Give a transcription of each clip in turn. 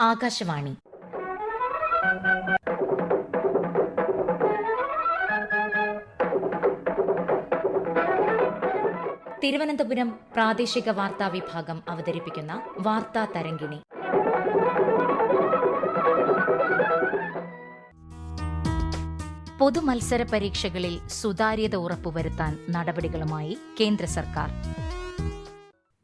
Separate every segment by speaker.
Speaker 1: ആകാശവാണി. തിരുവനന്തപുരം പ്രാദേശിക വാർത്താ വിഭാഗം അവതരിപ്പിക്കുന്ന വാർത്താ തരംഗിണി. പൊതുമത്സര പരീക്ഷകളിൽ സുതാര്യത ഉറപ്പുവരുത്താൻ നടപടികളുമായി കേന്ദ്ര സർക്കാർ.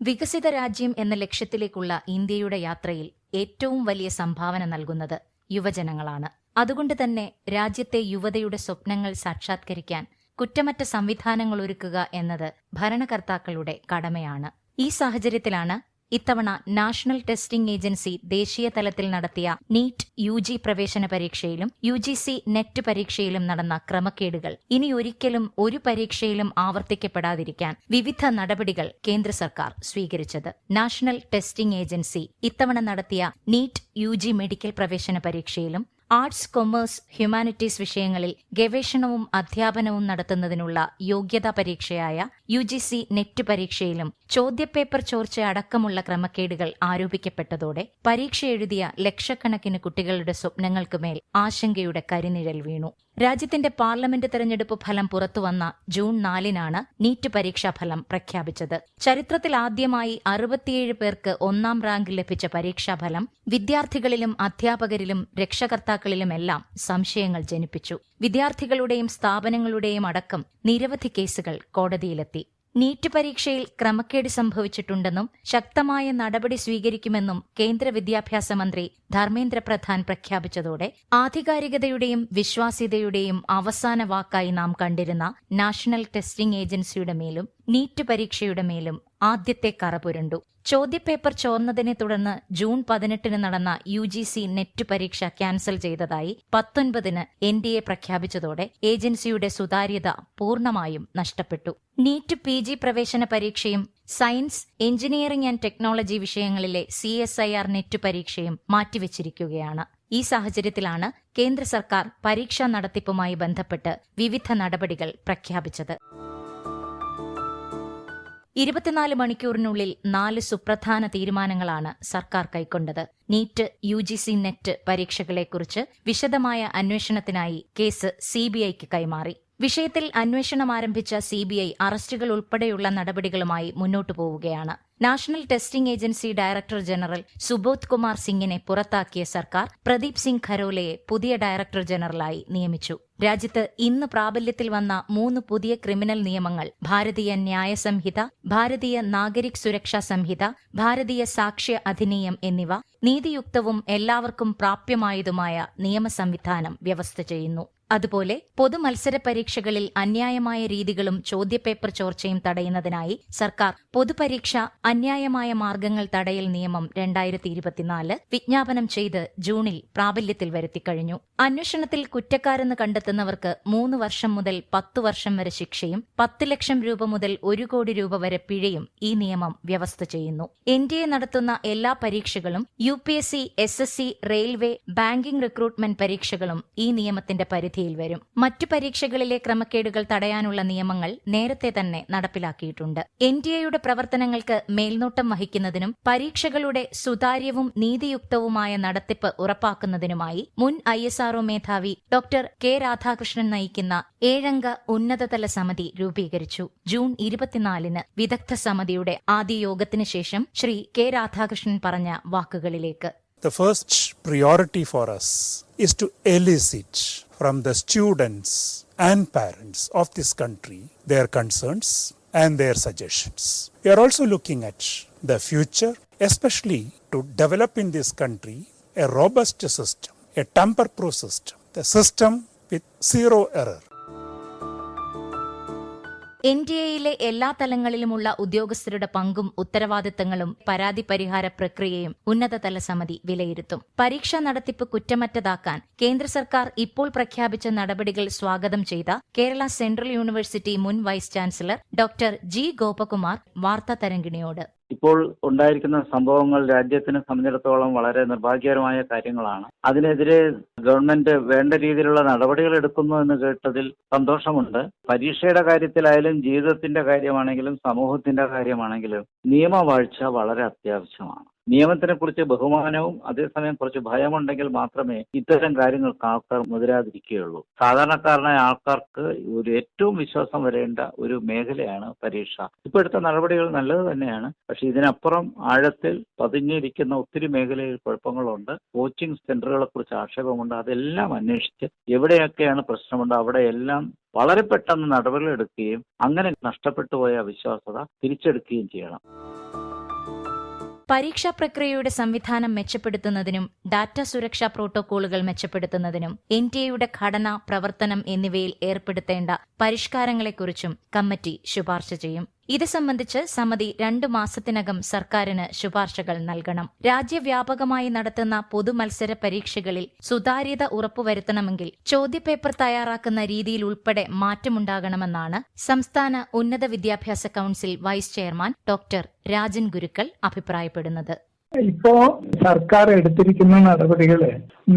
Speaker 1: വികസിത രാജ്യം എന്ന ലക്ഷ്യത്തിലേക്കുള്ള ഇന്ത്യയുടെ യാത്രയിൽ ഏറ്റവും വലിയ സംഭാവന നൽകുന്നത് യുവജനങ്ങളാണ്. അതുകൊണ്ട് തന്നെ രാജ്യത്തെ യുവതയുടെ സ്വപ്നങ്ങൾ സാക്ഷാത്കരിക്കാൻ കുറ്റമറ്റ സംവിധാനങ്ങൾ ഒരുക്കുക എന്നത് ഭരണകർത്താക്കളുടെ കടമയാണ്. ഈ സാഹചര്യത്തിലാണ് ഇത്തവണ നാഷണൽ ടെസ്റ്റിംഗ് ഏജൻസി ദേശീയ തലത്തിൽ നടത്തിയ നീറ്റ് യു ജി പ്രവേശന പരീക്ഷയിലും യു ജി സി നെറ്റ് പരീക്ഷയിലും നടന്ന ക്രമക്കേടുകൾ ഇനി ഒരിക്കലും ഒരു പരീക്ഷയിലും ആവർത്തിക്കപ്പെടാതിരിക്കാൻ വിവിധ നടപടികൾ കേന്ദ്ര സർക്കാർ സ്വീകരിച്ചത്. നാഷണൽ ടെസ്റ്റിംഗ് ഏജൻസി ഇത്തവണ നടത്തിയ നീറ്റ് യു ജി മെഡിക്കൽ പ്രവേശന പരീക്ഷയിലും ആർട്സ് കൊമേഴ്സ് ഹ്യൂമാനിറ്റീസ് വിഷയങ്ങളിൽ ഗവേഷണവും അധ്യാപനവും നടത്തുന്നതിനുള്ള യോഗ്യതാ പരീക്ഷയായ യു ജി സി നെറ്റ് പരീക്ഷയിലും ചോദ്യപേപ്പർ ചോർച്ച അടക്കമുള്ള ക്രമക്കേടുകൾ ആരോപിക്കപ്പെട്ടതോടെ പരീക്ഷ എഴുതിയ ലക്ഷക്കണക്കിന് കുട്ടികളുടെ സ്വപ്നങ്ങൾക്കുമേൽ ആശങ്കയുടെ കരിനിഴൽ വീണു. രാജ്യത്തിന്റെ പാർലമെന്റ് തെരഞ്ഞെടുപ്പ് ഫലം പുറത്തുവന്ന ജൂൺ നാലിനാണ് നീറ്റ് പരീക്ഷാ ഫലം പ്രഖ്യാപിച്ചത്. ചരിത്രത്തിൽ ആദ്യമായി അറുപത്തിയേഴ് പേർക്ക് ഒന്നാം റാങ്ക് ലഭിച്ച പരീക്ഷാഫലം വിദ്യാർത്ഥികളിലും അധ്യാപകരിലും രക്ഷകർത്താക്കളിലുമെല്ലാം സംശയങ്ങൾ ജനിപ്പിച്ചു. വിദ്യാർത്ഥികളുടെയും സ്ഥാപനങ്ങളുടെയും അടക്കം നിരവധി കേസുകൾ കോടതിയിലെത്തി. നീറ്റ് പരീക്ഷയിൽ ക്രമക്കേട് സംഭവിച്ചിട്ടുണ്ടെന്നും ശക്തമായ നടപടി സ്വീകരിക്കുമെന്നും കേന്ദ്ര വിദ്യാഭ്യാസ മന്ത്രി ധർമ്മേന്ദ്ര പ്രധാൻ പ്രഖ്യാപിച്ചതോടെ ആധികാരികതയുടെയും വിശ്വാസ്യതയുടെയും അവസാന വാക്കായി നാം കണ്ടിരുന്ന നാഷണൽ ടെസ്റ്റിംഗ് ഏജൻസിയുടെ മേലും നീറ്റ് പരീക്ഷയുടെ മേലും ആദ്യത്തെ കറ പുരണ്ടു. ചോദ്യപേപ്പർ ചോർന്നതിനെ തുടർന്ന് ജൂൺ പതിനെട്ടിന് നടന്ന യു ജി സി നെറ്റ് പരീക്ഷ ക്യാൻസൽ ചെയ്തതായി പത്തൊൻപതിന് എൻ ഡി എ പ്രഖ്യാപിച്ചതോടെ ഏജൻസിയുടെ സുതാര്യത പൂർണമായും നഷ്ടപ്പെട്ടു. നീറ്റ് പി ജി പ്രവേശന പരീക്ഷയും സയൻസ് എഞ്ചിനീയറിംഗ് ആൻഡ് ടെക്നോളജി വിഷയങ്ങളിലെ C S I R NET പരീക്ഷയും മാറ്റിവെച്ചിരിക്കുകയാണ്. ഈ സാഹചര്യത്തിലാണ് കേന്ദ്ര സർക്കാർ പരീക്ഷാ നടത്തിപ്പുമായി ബന്ധപ്പെട്ട് വിവിധ നടപടികൾ പ്രഖ്യാപിച്ചത്. ഇരുപത്തിനാല് മണിക്കൂറിനുള്ളിൽ നാല് സുപ്രധാന തീരുമാനങ്ങളാണ് സർക്കാർ കൈക്കൊണ്ടത്. NEET U G C NET പരീക്ഷകളെക്കുറിച്ച് വിശദമായ അന്വേഷണത്തിനായി കേസ് സിബിഐക്ക് കൈമാറി. വിഷയത്തിൽ അന്വേഷണം ആരംഭിച്ച സിബിഐ അറസ്റ്റുകൾ ഉൾപ്പെടെയുള്ള നടപടികളുമായി മുന്നോട്ടു പോവുകയാണ്. National Testing Agency director general Subodh Kumar സിംഗിനെ പുറത്താക്കിയ സർക്കാർ പ്രദീപ് സിംഗ് ഖരോലയെ പുതിയ ഡയറക്ടർ ജനറലായി നിയമിച്ചു. രാജ്യത്ത് ഇന്ന് പ്രാബല്യത്തിൽ വന്ന മൂന്ന് പുതിയ ക്രിമിനൽ നിയമങ്ങൾ ഭാരതീയ ന്യായ സംഹിത ഭാരതീയ നാഗരിക് സുരക്ഷാ സംഹിത ഭാരതീയ സാക്ഷ്യ അധിനിയം എന്നിവ നീതിയുക്തവും എല്ലാവർക്കും പ്രാപ്യമായതുമായ നിയമ സംവിധാനം വ്യവസ്ഥ ചെയ്യുന്നു. അതുപോലെ പൊതുമത്സര പരീക്ഷകളിൽ അന്യായമായ രീതികളും ചോദ്യപേപ്പർ ചോർച്ചയും തടയുന്നതിനായി സർക്കാർ പൊതുപരീക്ഷ അന്യായമായ മാർഗങ്ങൾ തടയൽ നിയമം രണ്ടായിരത്തി ഇരുപത്തിനാല് വിജ്ഞാപനം ചെയ്ത് ജൂണിൽ പ്രാബല്യത്തിൽ വരുത്തിക്കഴിഞ്ഞു. അന്വേഷണത്തിൽ കുറ്റക്കാരെന്ന് കണ്ടെത്തുന്നവർക്ക് മൂന്ന് വർഷം മുതൽ പത്തു വർഷം വരെ ശിക്ഷയും പത്ത് ലക്ഷം രൂപ മുതൽ ഒരു കോടി രൂപ വരെ പിഴയും ഈ നിയമം വ്യവസ്ഥ ചെയ്യുന്നു. എൻ ഡി എ നടത്തുന്ന എല്ലാ പരീക്ഷകളും U P S C S S C railway banking recruitment പരീക്ഷകളും ഈ നിയമത്തിന്റെ പരിധിയിൽ വരും. മറ്റു പരീക്ഷകളിലെ ക്രമക്കേടുകൾ തടയാനുള്ള നിയമങ്ങൾ നേരത്തെ തന്നെ നടപ്പിലാക്കിയിട്ടുണ്ട്. എൻ ഡി എയുടെ പ്രവർത്തനങ്ങൾക്ക് മേൽനോട്ടം വഹിക്കുന്നതിനും പരീക്ഷകളുടെ സുതാര്യവും നീതിയുക്തവുമായ നടത്തിപ്പ് ഉറപ്പാക്കുന്നതിനുമായി മുൻ ഐ എസ് ആർഒ മേധാവി ഡോക്ടർ കെ. രാധാകൃഷ്ണൻ നയിക്കുന്ന ഏഴംഗ ഉന്നതതല സമിതി രൂപീകരിച്ചു. ജൂൺ ഇരുപത്തിനാലിന് വിദഗ്ധ സമിതിയുടെ ആദ്യ യോഗത്തിന് ശേഷം ശ്രീ കെ രാധാകൃഷ്ണൻ പറഞ്ഞ വാക്കുകളിലേക്ക്.
Speaker 2: The first priority for us is to elicit from the students and parents of this country their concerns and their suggestions. We are also looking at the future, especially to develop in this country a robust system, a tamper proof system, the system with zero error.
Speaker 1: N D എയിലെ എല്ലാ തലങ്ങളിലുമുള്ള ഉദ്യോഗസ്ഥരുടെ പങ്കും ഉത്തരവാദിത്തങ്ങളും പരാതി പരിഹാര പ്രക്രിയയും ഉന്നതതല സമിതി വിലയിരുത്തും. പരീക്ഷ നടത്തിപ്പ് കുറ്റമറ്റതാക്കാൻ കേന്ദ്ര സർക്കാർ ഇപ്പോൾ പ്രഖ്യാപിച്ച നടപടികൾ സ്വാഗതം ചെയ്ത കേരള സെൻട്രൽ യൂണിവേഴ്സിറ്റി മുൻ vice chancellor doctor G Gopakumar വാർത്താ തരംഗിണിയോട്.
Speaker 3: ഇപ്പോൾ ഉണ്ടായിരിക്കുന്ന സംഭവങ്ങൾ രാജ്യത്തിനെ സംബന്ധിച്ചിടത്തോളം വളരെ നിർഭാഗ്യകരമായ കാര്യങ്ങളാണ്. അതിനെതിരെ ഗവൺമെന്റ് വേണ്ട രീതിയിലുള്ള നടപടികൾ എടുക്കുന്നു എന്ന് കേട്ടതിൽ സന്തോഷമുണ്ട്. പരീക്ഷയുടെ കാര്യത്തിലായാലും ജീവിതത്തിന്റെ കാര്യമാണെങ്കിലും സമൂഹത്തിന്റെ കാര്യമാണെങ്കിലും നിയമവാഴ്ച വളരെ അത്യാവശ്യമാണ്. നിയമത്തിനെ കുറിച്ച് ബഹുമാനവും അതേസമയം കുറച്ച് ഭയമുണ്ടെങ്കിൽ മാത്രമേ ഇത്തരം കാര്യങ്ങൾക്ക് ആൾക്കാർ മുതിരാതിരിക്കുകയുള്ളൂ. സാധാരണക്കാരനായ ആൾക്കാർക്ക് ഒരു ഏറ്റവും വിശ്വാസം വരേണ്ട ഒരു മേഖലയാണ് പരീക്ഷ. ഇപ്പോൾ എടുത്ത നടപടികൾ നല്ലത് തന്നെയാണ്. പക്ഷെ ഇതിനപ്പുറം ആഴത്തിൽ പതിഞ്ഞിരിക്കുന്ന ഒത്തിരി മേഖലയിൽ കുഴപ്പങ്ങളുണ്ട്. കോച്ചിങ് സെന്ററുകളെ കുറിച്ച് ആക്ഷേപമുണ്ട്. അതെല്ലാം അന്വേഷിച്ച് എവിടെയൊക്കെയാണ് പ്രശ്നമുണ്ട് അവിടെയെല്ലാം വളരെ പെട്ടെന്ന് നടപടികൾ എടുക്കുകയും അങ്ങനെ നഷ്ടപ്പെട്ടു പോയ വിശ്വാസത തിരിച്ചെടുക്കുകയും ചെയ്യണം.
Speaker 1: പരീക്ഷാ പ്രക്രിയയുടെ സംവിധാനം മെച്ചപ്പെടുത്തുന്നതിനും ഡാറ്റ സുരക്ഷാ പ്രോട്ടോക്കോളുകൾ മെച്ചപ്പെടുത്തുന്നതിനും എൻ ടി എയുടെ ഘടന പ്രവർത്തനം എന്നിവയിൽ ഏർപ്പെടുത്തേണ്ട പരിഷ്കാരങ്ങളെക്കുറിച്ചും കമ്മിറ്റി ശുപാർശ ചെയ്യും. ഇത് സംബന്ധിച്ച് സമിതി രണ്ടു മാസത്തിനകം സർക്കാരിന് ശുപാർശകൾ നൽകണം. രാജ്യവ്യാപകമായി നടത്തുന്ന പൊതുമത്സര പരീക്ഷകളിൽ സുതാര്യത ഉറപ്പുവരുത്തണമെങ്കിൽ ചോദ്യപേപ്പർ തയ്യാറാക്കുന്ന രീതിയിൽ ഉൾപ്പെടെ മാറ്റമുണ്ടാകണമെന്നാണ് സംസ്ഥാന ഉന്നത വിദ്യാഭ്യാസ council vice chairman doctor Rajan Gurukkal അഭിപ്രായപ്പെടുന്നത്.
Speaker 4: ഇപ്പോ സർക്കാർ എടുത്തിരിക്കുന്ന നടപടികൾ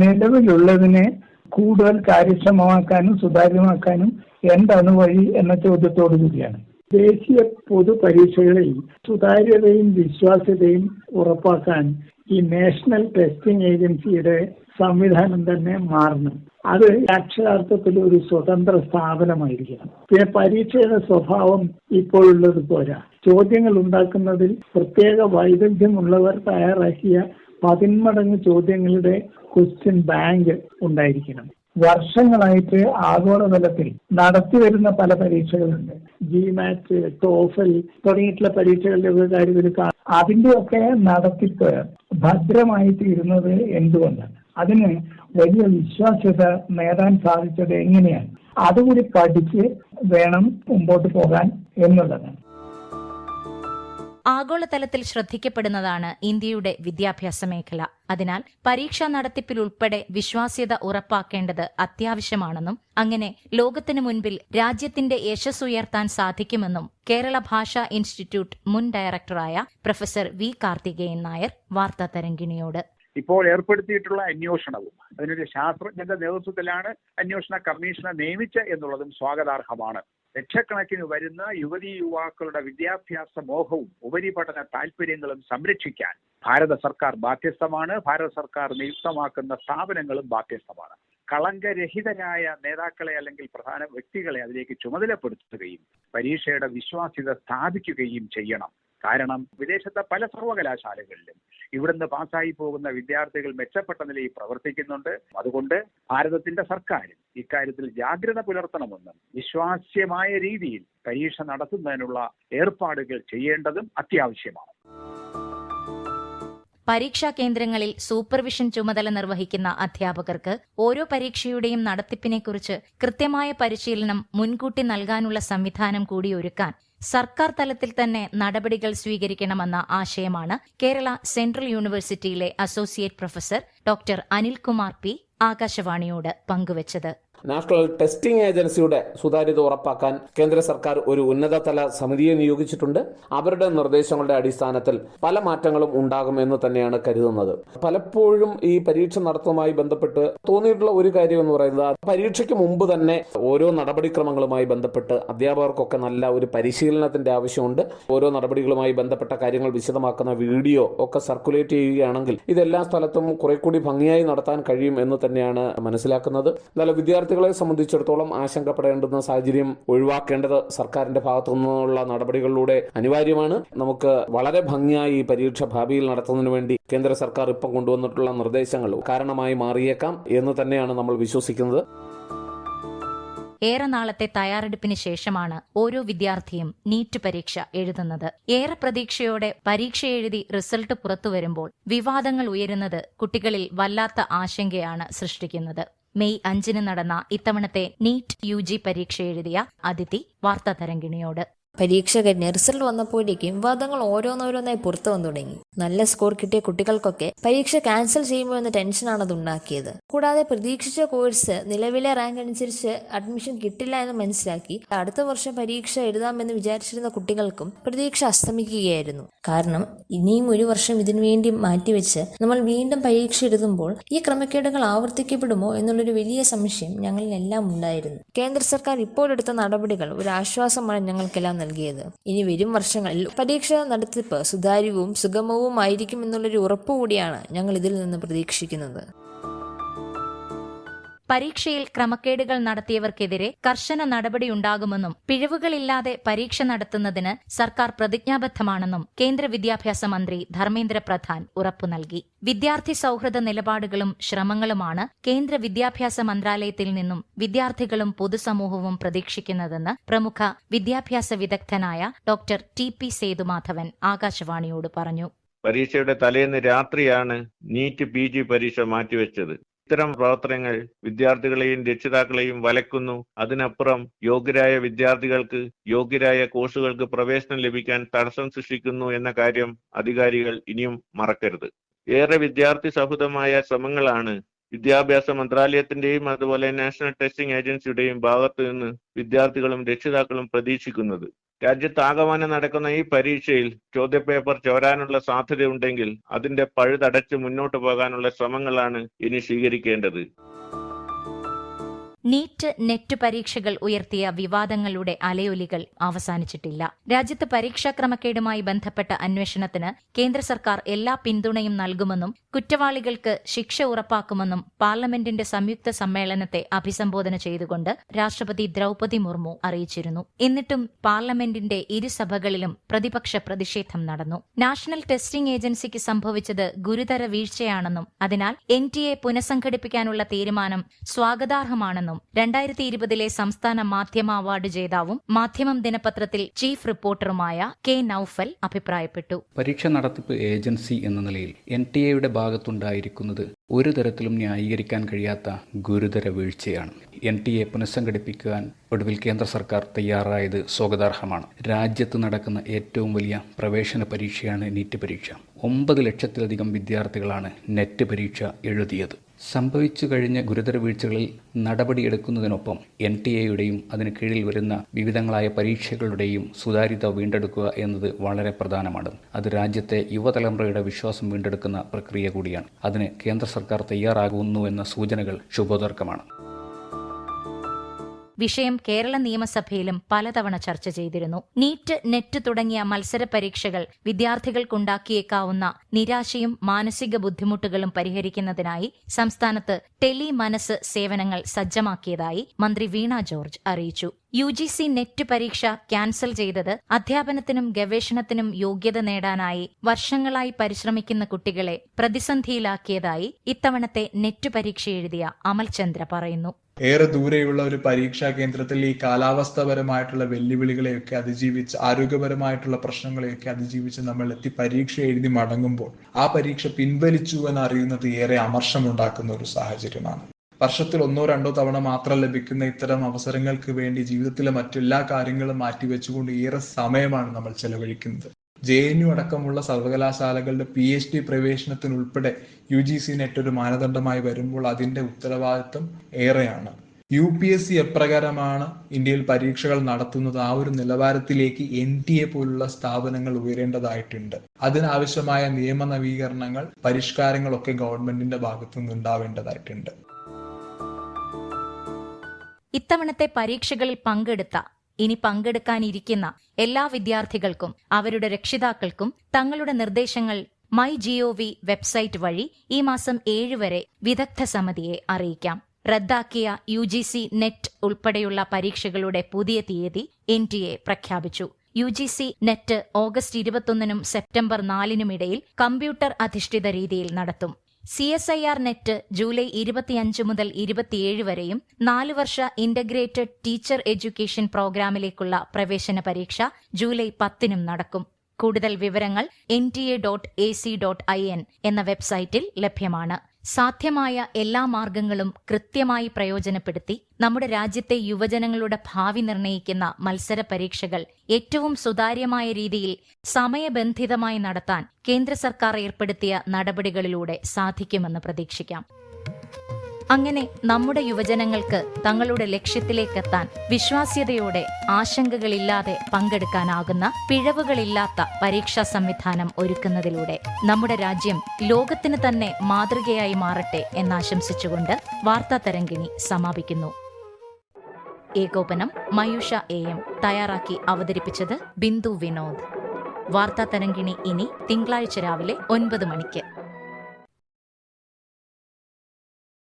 Speaker 4: നിലവിലുള്ളതിനെ കൂടുതൽ കാര്യക്ഷമമാക്കാനും സുതാര്യമാക്കാനും എന്താണ് വഴി എന്ന ചോദ്യത്തോടു കൂടിയാണ്. ദേശീയ പൊതുപരീക്ഷകളിൽ സുതാര്യതയും വിശ്വാസ്യതയും ഉറപ്പാക്കാൻ ഈ നാഷണൽ ടെസ്റ്റിംഗ് ഏജൻസിയുടെ സംവിധാനം തന്നെ മാറണം. അത് അക്ഷരാർത്ഥത്തിൽ ഒരു സ്വതന്ത്ര സ്ഥാപനമായിരിക്കണം. പിന്നെ പരീക്ഷയുടെ സ്വഭാവം ഇപ്പോഴുള്ളത് പോരാ. ചോദ്യങ്ങൾ ഉണ്ടാക്കുന്നതിൽ പ്രത്യേക വൈദഗ്ധ്യമുള്ളവർ തയ്യാറാക്കിയ പതിന്മടങ്ങ് ചോദ്യങ്ങളുടെ ക്വസ്റ്റ്യൻ ബാങ്ക് ഉണ്ടായിരിക്കണം. വർഷങ്ങളായിട്ട് ആഗോളതലത്തിൽ നടത്തിവരുന്ന പല പരീക്ഷകളുണ്ട്. ജി മാറ്റ് ടോഫൽ തുടങ്ങിയിട്ടുള്ള പരീക്ഷകളുടെ ഒരു കാര്യത്തിൽ അതിന്റെയൊക്കെ നടത്തിപ്പ് ഭദ്രമായി തീരുന്നത് എന്തുകൊണ്ടാണ്? അതിന് വലിയ വിശ്വാസ്യത നേടാൻ സാധിച്ചത് എങ്ങനെയാണ്? അതുകൂടി പഠിച്ച് വേണം മുമ്പോട്ട് പോകാൻ എന്നുള്ളതാണ്.
Speaker 1: ആഗോളതലത്തിൽ ശ്രദ്ധിക്കപ്പെടുന്നതാണ് ഇന്ത്യയുടെ വിദ്യാഭ്യാസ മേഖല. അതിനാൽ പരീക്ഷാ നടത്തിപ്പിലുൾപ്പെടെ വിശ്വാസ്യത ഉറപ്പാക്കേണ്ടത് അത്യാവശ്യമാണെന്നും അങ്ങനെ ലോകത്തിനു മുൻപിൽ രാജ്യത്തിന്റെ യശസ് ഉയർത്താൻ സാധിക്കുമെന്നും കേരള ഭാഷാ ഇൻസ്റ്റിറ്റ്യൂട്ട് മുൻ ഡയറക്ടറായ പ്രൊഫസർ വി കാർത്തികേയൻ നായർ വാർത്താ തരംഗിണിയോട്.
Speaker 5: ഇപ്പോൾ ഏർപ്പെടുത്തിയിട്ടുള്ള അന്വേഷണവും അതിനൊരു ശാസ്ത്രജ്ഞന്റെ നേതൃത്വത്തിലാണ് അന്വേഷണ കമ്മീഷനെ നിയമിച്ച എന്നുള്ളതും സ്വാഗതാർഹമാണ്. ലക്ഷക്കണക്കിന് വരുന്ന യുവതി യുവാക്കളുടെ വിദ്യാഭ്യാസ മോഹവും ഉപരിപഠന താല്പര്യങ്ങളും സംരക്ഷിക്കാൻ ഭാരത സർക്കാർ ബാധ്യസ്ഥമാണ്. ഭാരത സർക്കാർ നിയുക്തമാക്കുന്ന സ്ഥാപനങ്ങളും ബാധ്യസ്ഥമാണ്. കളങ്കരഹിതരായ നേതാക്കളെ അല്ലെങ്കിൽ പ്രധാന വ്യക്തികളെ അതിലേക്ക് ചുമതലപ്പെടുത്തുകയും പരീക്ഷയുടെ വിശ്വാസ്യത സ്ഥാപിക്കുകയും ചെയ്യണം. കാരണം വിദേശത്തെ പല സർവകലാശാലകളിലും ഇവിടുന്ന് പാസ്സായി പോകുന്ന വിദ്യാർത്ഥികൾ മെച്ചപ്പെട്ട നിലയിൽ പ്രവർത്തിക്കുന്നുണ്ട്. അതുകൊണ്ട് ഭാരതത്തിന്റെ സർക്കാരും ഇക്കാര്യത്തിൽ ജാഗ്രത പുലർത്തണമെന്നും വിശ്വാസ്യമായ രീതിയിൽ പരീക്ഷ നടത്തുന്നതിനുള്ള ഏർപ്പാടുകൾ ചെയ്യേണ്ടതും അത്യാവശ്യമാണ്.
Speaker 1: പരീക്ഷാ കേന്ദ്രങ്ങളിൽ സൂപ്പർവിഷൻ ചുമതല നിർവഹിക്കുന്ന അധ്യാപകർക്ക് ഓരോ പരീക്ഷയുടെയും നടത്തിപ്പിനെക്കുറിച്ച് കൃത്യമായ പരിശീലനം മുൻകൂട്ടി നൽകാനുള്ള സംവിധാനം കൂടി ഒരുക്കാൻ സർക്കാർ തലത്തിൽ തന്നെ നടപടികൾ സ്വീകരിക്കണമെന്ന ആശയമാണ് കേരള സെൻട്രൽ യൂണിവേഴ്സിറ്റിയിലെ associate professor doctor Anilkumar P ആകാശവാണിയോട് പങ്കുവച്ചത്.
Speaker 6: നാഷണൽ ടെസ്റ്റിംഗ് ഏജൻസിയുടെ സുതാര്യത ഉറപ്പാക്കാൻ കേന്ദ്ര സർക്കാർ ഒരു ഉന്നതതല സമിതിയെ നിയോഗിച്ചിട്ടുണ്ട്. അവരുടെ നിർദ്ദേശങ്ങളുടെ അടിസ്ഥാനത്തിൽ പല മാറ്റങ്ങളും ഉണ്ടാകുമെന്ന് തന്നെയാണ് കരുതുന്നത്. പലപ്പോഴും ഈ പരീക്ഷ നടത്തുന്നതുമായി ബന്ധപ്പെട്ട് തോന്നിയിട്ടുള്ള ഒരു കാര്യം എന്ന് പറയുന്നത് പരീക്ഷയ്ക്ക് മുമ്പ് തന്നെ ഓരോ നടപടിക്രമങ്ങളുമായി ബന്ധപ്പെട്ട് അധ്യാപകർക്കൊക്കെ നല്ല ഒരു പരിശീലനത്തിന്റെ ആവശ്യമുണ്ട്. ഓരോ നടപടികളുമായി ബന്ധപ്പെട്ട കാര്യങ്ങൾ വിശദമാക്കുന്ന വീഡിയോ ഒക്കെ സർക്കുലേറ്റ് ചെയ്യുകയാണെങ്കിൽ ഇതെല്ലാ സ്ഥലത്തും കുറെ കൂടി ഭംഗിയായി നടത്താൻ കഴിയും എന്ന് തന്നെയാണ് മനസ്സിലാക്കുന്നത്. എന്നാൽ വിദ്യാർത്ഥികളെ സംബന്ധിച്ചിടത്തോളം ആശങ്കപ്പെടേണ്ടുന്ന സാഹചര്യം ഒഴിവാക്കേണ്ടത് സർക്കാരിന്റെ ഭാഗത്തു നിന്നുള്ള നടപടികളിലൂടെ അനിവാര്യമാണ്. നമുക്ക് വളരെ ഭംഗിയായി ഈ പരീക്ഷ ഭാവിയിൽ നടത്തുന്നതിന് വേണ്ടി കേന്ദ്ര സർക്കാർ ഇപ്പം കൊണ്ടുവന്നിട്ടുള്ള നിർദ്ദേശങ്ങൾ കാരണമായി മാറിയേക്കാം എന്ന് തന്നെയാണ് നമ്മൾ വിശ്വസിക്കുന്നത്.
Speaker 1: ഏറെ നാളത്തെ തയ്യാറെടുപ്പിന് ശേഷമാണ് ഓരോ വിദ്യാർത്ഥിയും നീറ്റ് പരീക്ഷ എഴുതുന്നത്. ഏറെ പ്രതീക്ഷയോടെ പരീക്ഷ എഴുതി റിസൾട്ട് പുറത്തു വരുമ്പോൾ വിവാദങ്ങൾ ഉയരുന്നത് കുട്ടികളിൽ വല്ലാത്ത ആശങ്കയാണ് സൃഷ്ടിക്കുന്നത്. മെയ് അഞ്ചിന് നടന്ന ഇത്തവണത്തെ നീറ്റ് യു പരീക്ഷ എഴുതിയ അതിഥി വാർത്താ തരംഗിണിയോട്.
Speaker 7: പരീക്ഷ കഴിഞ്ഞ് റിസൾട്ട് വന്നപ്പോഴേക്കും വിവാദങ്ങൾ ഓരോന്നോരോന്നായി പുറത്തു വന്നു തുടങ്ങി. നല്ല സ്കോർ കിട്ടിയ കുട്ടികൾക്കൊക്കെ പരീക്ഷ ക്യാൻസൽ ചെയ്യുമ്പോൾ എന്ന ടെൻഷനാണ് അത് ഉണ്ടാക്കിയത്. കൂടാതെ പ്രതീക്ഷിച്ച കോഴ്സ് നിലവിലെ റാങ്ക് അനുസരിച്ച് അഡ്മിഷൻ കിട്ടില്ല എന്ന് മനസ്സിലാക്കി അടുത്ത വർഷം പരീക്ഷ എഴുതാമെന്ന് വിചാരിച്ചിരുന്ന കുട്ടികൾക്കും പ്രതീക്ഷ അസ്തമിക്കുകയായിരുന്നു. കാരണം ഇനിയും ഒരു വർഷം ഇതിനു വേണ്ടി മാറ്റിവെച്ച് നമ്മൾ വീണ്ടും പരീക്ഷ എഴുതുമ്പോൾ ഈ ക്രമക്കേടുകൾ ആവർത്തിക്കപ്പെടുമോ എന്നുള്ളൊരു വലിയ സംശയം ഞങ്ങളിലെല്ലാം ഉണ്ടായിരുന്നു. കേന്ദ്ര സർക്കാർ ഇപ്പോഴെടുത്ത നടപടികൾ ഒരു ആശ്വാസമാണ് ഞങ്ങൾക്കെല്ലാം നൽകിയത്. ഇനി വരും വർഷങ്ങളിൽ പരീക്ഷ നടത്തിപ്പ് സുതാര്യവും സുഗമവുമായിരിക്കും എന്നുള്ളൊരു ഉറപ്പ് കൂടിയാണ് ഞങ്ങൾ ഇതിൽ നിന്ന് പ്രതീക്ഷിക്കുന്നത്.
Speaker 1: പരീക്ഷയിൽ ക്രമക്കേടുകൾ നടത്തിയവർക്കെതിരെ കർശന നടപടിയുണ്ടാകുമെന്നും പിഴവുകളില്ലാതെ പരീക്ഷ നടത്തുന്നതിന് സർക്കാർ പ്രതിജ്ഞാബദ്ധമാണെന്നും കേന്ദ്ര വിദ്യാഭ്യാസ മന്ത്രി ധർമ്മേന്ദ്ര പ്രധാൻ ഉറപ്പു നൽകി. വിദ്യാർത്ഥി സൌഹൃദ നിലപാടുകളും ശ്രമങ്ങളുമാണ് കേന്ദ്ര വിദ്യാഭ്യാസ മന്ത്രാലയത്തിൽ നിന്നും വിദ്യാർത്ഥികളും പൊതുസമൂഹവും പ്രതീക്ഷിക്കുന്നതെന്ന് പ്രമുഖ വിദ്യാഭ്യാസ വിദഗ്ധനായ ഡോക്ടർ ടി പി സേതുമാധവൻ ആകാശവാണിയോട് പറഞ്ഞു.
Speaker 8: പരീക്ഷയുടെ തലേന്ന് രാത്രിയാണ് നീറ്റ് പി ജി പരീക്ഷ മാറ്റിവെച്ചത്. ഇത്തരം പ്രവർത്തനങ്ങൾ വിദ്യാർത്ഥികളെയും രക്ഷിതാക്കളെയും വലക്കുന്നു അതിനപ്പുറം യോഗ്യരായ വിദ്യാർത്ഥികൾക്ക് യോഗ്യരായ കോഴ്സുകൾക്ക് പ്രവേശനം ലഭിക്കാൻ തടസ്സം സൃഷ്ടിക്കുന്നു എന്ന കാര്യം അധികാരികൾ ഇനിയും മറക്കരുത്. ഏറെ വിദ്യാർത്ഥി സൗഹൃദമായ ശ്രമങ്ങളാണ് വിദ്യാഭ്യാസ മന്ത്രാലയത്തിന്റെയും അതുപോലെ നാഷണൽ ടെസ്റ്റിംഗ് ഏജൻസിയുടെയും ഭാഗത്തു നിന്ന് വിദ്യാർത്ഥികളും രക്ഷിതാക്കളും പ്രതീക്ഷിക്കുന്നത്. രാജ്യത്താകമാനം നടക്കുന്ന ഈ പരീക്ഷയിൽ ചോദ്യപേപ്പർ ചോരാനുള്ള സാധ്യതയുണ്ടെങ്കിൽ അതിന്റെ പഴുതടച്ച് മുന്നോട്ട് പോകാനുള്ള ശ്രമങ്ങളാണ് ഇനി സ്വീകരിക്കേണ്ടത്.
Speaker 1: നീറ്റ് നെറ്റ് പരീക്ഷകൾ ഉയർത്തിയ വിവാദങ്ങളുടെ അലയൊലികൾ അവസാനിച്ചിട്ടില്ല. രാജ്യത്ത് പരീക്ഷാ ക്രമക്കേടുമായി ബന്ധപ്പെട്ട അന്വേഷണത്തിന് കേന്ദ്ര സർക്കാർ എല്ലാ പിന്തുണയും നൽകുമെന്നും കുറ്റവാളികൾക്ക് ശിക്ഷ ഉറപ്പാക്കുമെന്നും പാർലമെന്റിന്റെ സംയുക്ത സമ്മേളനത്തെ അഭിസംബോധന ചെയ്തുകൊണ്ട് രാഷ്ട്രപതി ദ്രൗപതി മുർമു അറിയിച്ചിരുന്നു. എന്നിട്ടും പാർലമെന്റിന്റെ ഇരുസഭകളിലും പ്രതിപക്ഷ പ്രതിഷേധം നടന്നു. നാഷണൽ ടെസ്റ്റിംഗ് ഏജൻസിക്ക് സംഭവിച്ചത് ഗുരുതര വീഴ്ചയാണെന്നും അതിനാൽ എൻ ടി എ പുനഃസംഘടിപ്പിക്കാനുള്ള തീരുമാനം സ്വാഗതാർഹമാണെന്നും രണ്ടായിരത്തി ഇരുപതിലെ സംസ്ഥാന മാധ്യമ അവാർഡ് ജേതാവും മാധ്യമം ദിനപത്രത്തിൽ ചീഫ് റിപ്പോർട്ടറുമായ കെ നൌഫൽ അഭിപ്രായപ്പെട്ടു.
Speaker 9: പരീക്ഷ നടത്തിപ്പ് ഏജൻസി എന്ന നിലയിൽ എൻ ടി എയുടെ ഭാഗത്തുണ്ടായിരിക്കുന്നത് ഒരു തരത്തിലും ന്യായീകരിക്കാൻ കഴിയാത്ത ഗുരുതര വീഴ്ചയാണ്. എൻ ടി എ പുനഃസംഘടിപ്പിക്കാൻ ഒടുവിൽ കേന്ദ്ര സർക്കാർ തയ്യാറായത് സ്വാഗതാർഹമാണ്. രാജ്യത്ത് നടക്കുന്ന ഏറ്റവും വലിയ പ്രവേശന പരീക്ഷയാണ് നീറ്റ് പരീക്ഷ. ഒമ്പത് ലക്ഷത്തിലധികം വിദ്യാർത്ഥികളാണ് നെറ്റ് പരീക്ഷ എഴുതിയത്. സംഭവിച്ചു കഴിഞ്ഞ ഗുരുതര വീഴ്ചകളിൽ നടപടിയെടുക്കുന്നതിനൊപ്പം എൻ ടി എയുടെയും അതിന് കീഴിൽ വരുന്ന വിവിധങ്ങളായ പരീക്ഷകളുടെയും സുതാര്യത വീണ്ടെടുക്കുക എന്നത് വളരെ പ്രധാനമാണ്. അത് രാജ്യത്തെ യുവതലമുറയുടെ വിശ്വാസം വീണ്ടെടുക്കുന്ന പ്രക്രിയ കൂടിയാണ്. അതിന് കേന്ദ്ര സർക്കാർ തയ്യാറാകുന്നുവെന്ന സൂചനകൾ ശുഭോദർക്കമാണ്
Speaker 1: വിഷയം കേരള നിയമസഭയിലും പലതവണ ചർച്ച ചെയ്തിരുന്നു. നീറ്റ് നെറ്റ് തുടങ്ങിയ മത്സര പരീക്ഷകൾ വിദ്യാർത്ഥികൾക്കുണ്ടാക്കിയേക്കാവുന്ന നിരാശയും മാനസിക ബുദ്ധിമുട്ടുകളും പരിഹരിക്കുന്നതിനായി സംസ്ഥാനത്ത് ടെലി മനസ് സേവനങ്ങൾ സജ്ജമാക്കിയതായി മന്ത്രി വീണ ജോർജ് അറിയിച്ചു. യു ജി സി നെറ്റ് പരീക്ഷ ക്യാൻസൽ ചെയ്തത് അധ്യാപനത്തിനും ഗവേഷണത്തിനും യോഗ്യത നേടാനായി വർഷങ്ങളായി പരിശ്രമിക്കുന്ന കുട്ടികളെ പ്രതിസന്ധിയിലാക്കിയതായി ഇത്തവണത്തെ നെറ്റ് പരീക്ഷ എഴുതിയ അമൽചന്ദ്ര പറയുന്നു.
Speaker 10: ഏറെ ദൂരെയുള്ള ഒരു പരീക്ഷാ കേന്ദ്രത്തിൽ ഈ കാലാവസ്ഥാപരമായിട്ടുള്ള വെല്ലുവിളികളെയൊക്കെ അതിജീവിച്ച് ആരോഗ്യപരമായിട്ടുള്ള പ്രശ്നങ്ങളെയൊക്കെ അതിജീവിച്ച് നമ്മൾ എത്തി പരീക്ഷ എഴുതി മടങ്ങുമ്പോൾ ആ പരീക്ഷ പിൻവലിച്ചു എന്നറിയുന്നത് ഏറെ അമർഷമുണ്ടാക്കുന്ന ഒരു സാഹചര്യമാണ്. വർഷത്തിൽ ഒന്നോ രണ്ടോ തവണ മാത്രം ലഭിക്കുന്ന ഇത്തരം അവസരങ്ങൾക്ക് വേണ്ടി ജീവിതത്തിലെ മറ്റെല്ലാ കാര്യങ്ങളും മാറ്റിവെച്ചുകൊണ്ട് ഏറെ സമയമാണ് നമ്മൾ ചെലവഴിക്കുന്നത്. ജെ എൻ യു അടക്കമുള്ള സർവകലാശാലകളുടെ പി എച്ച് ഡി പ്രവേശനത്തിനുൾപ്പെടെ യു ജി സി നെറ്റ് ഒരു മാനദണ്ഡമായി വരുമ്പോൾ അതിന്റെ ഉത്തരവാദിത്വം ഏറെയാണ്. യു പി എസ് സി എപ്രകാരമാണ് ഇന്ത്യയിൽ പരീക്ഷകൾ നടത്തുന്നത്? ആ ഒരു നിലവാരത്തിലേക്ക് എൻ ടി എ പോലുള്ള സ്ഥാപനങ്ങൾ ഉയരേണ്ടതായിട്ടുണ്ട്. അതിനാവശ്യമായ നിയമ നവീകരണങ്ങൾ പരിഷ്കാരങ്ങളൊക്കെ ഗവൺമെന്റിന്റെ ഭാഗത്തു നിന്ന് ഉണ്ടാവേണ്ടതായിട്ടുണ്ട്.
Speaker 1: ഇത്തവണത്തെ പരീക്ഷകളിൽ പങ്കെടുത്ത ഇനി പങ്കെടുക്കാനിരിക്കുന്ന എല്ലാ വിദ്യാർത്ഥികൾക്കും അവരുടെ രക്ഷിതാക്കൾക്കും തങ്ങളുടെ നിർദ്ദേശങ്ങൾ മൈ ജിഒവി വെബ്സൈറ്റ് വഴി ഈ മാസം ഏഴ് വരെ വിദഗ്ധ സമിതിയെ അറിയിക്കാം. റദ്ദാക്കിയ യു ജി സി നെറ്റ് ഉൾപ്പെടെയുള്ള പരീക്ഷകളുടെ പുതിയ തീയതി എൻ ടി എ പ്രഖ്യാപിച്ചു. U G C NET August ഇരുപത്തൊന്നിനും September നാലിനും ഇടയിൽ കമ്പ്യൂട്ടർ അധിഷ്ഠിത രീതിയിൽ നടത്തും. C S I R NET July ഇരുപത്തിയഞ്ച് മുതൽ ഇരുപത്തിയേഴ് വരെയും നാല് വർഷ ഇന്റഗ്രേറ്റഡ് ടീച്ചർ എഡ്യൂക്കേഷൻ പ്രോഗ്രാമിലേക്കുള്ള പ്രവേശന പരീക്ഷ ജൂലൈ പത്തിനും നടക്കും. കൂടുതൽ വിവരങ്ങൾ N T A dot A C dot I N എന്ന വെബ്സൈറ്റിൽ ലഭ്യമാണ്. സാധ്യമായ എല്ലാ മാർഗങ്ങളും കൃത്യമായി പ്രയോജനപ്പെടുത്തി നമ്മുടെ രാജ്യത്തെ യുവജനങ്ങളുടെ ഭാവി നിർണയിക്കുന്ന മത്സര പരീക്ഷകൾ ഏറ്റവും സുതാര്യമായ രീതിയിൽ സമയബന്ധിതമായി നടത്താൻ കേന്ദ്ര സർക്കാർ ഏർപ്പെടുത്തിയ നടപടികളിലൂടെ സാധിക്കുമെന്ന് പ്രതീക്ഷിക്കാം. അങ്ങനെ നമ്മുടെ യുവജനങ്ങൾക്ക് തങ്ങളുടെ ലക്ഷ്യത്തിലേക്കെത്താൻ വിശ്വാസ്യതയോടെ ആശങ്കകളില്ലാതെ പങ്കെടുക്കാനാകുന്ന പിഴവുകളില്ലാത്ത പരീക്ഷാ സംവിധാനം ഒരുക്കുന്നതിലൂടെ നമ്മുടെ രാജ്യം ലോകത്തിന് തന്നെ മാതൃകയായി മാറട്ടെ എന്നാശംസിച്ചുകൊണ്ട് വാർത്താ തരംഗിണി സമാപിക്കുന്നു. ഏകോപനം മയൂഷ എ എം തയ്യാറാക്കി അവതരിപ്പിച്ചത് ബിന്ദു വിനോദ്. വാർത്താ തരംഗിണി ഇനി തിങ്കളാഴ്ച രാവിലെ ഒൻപത് മണിക്ക്.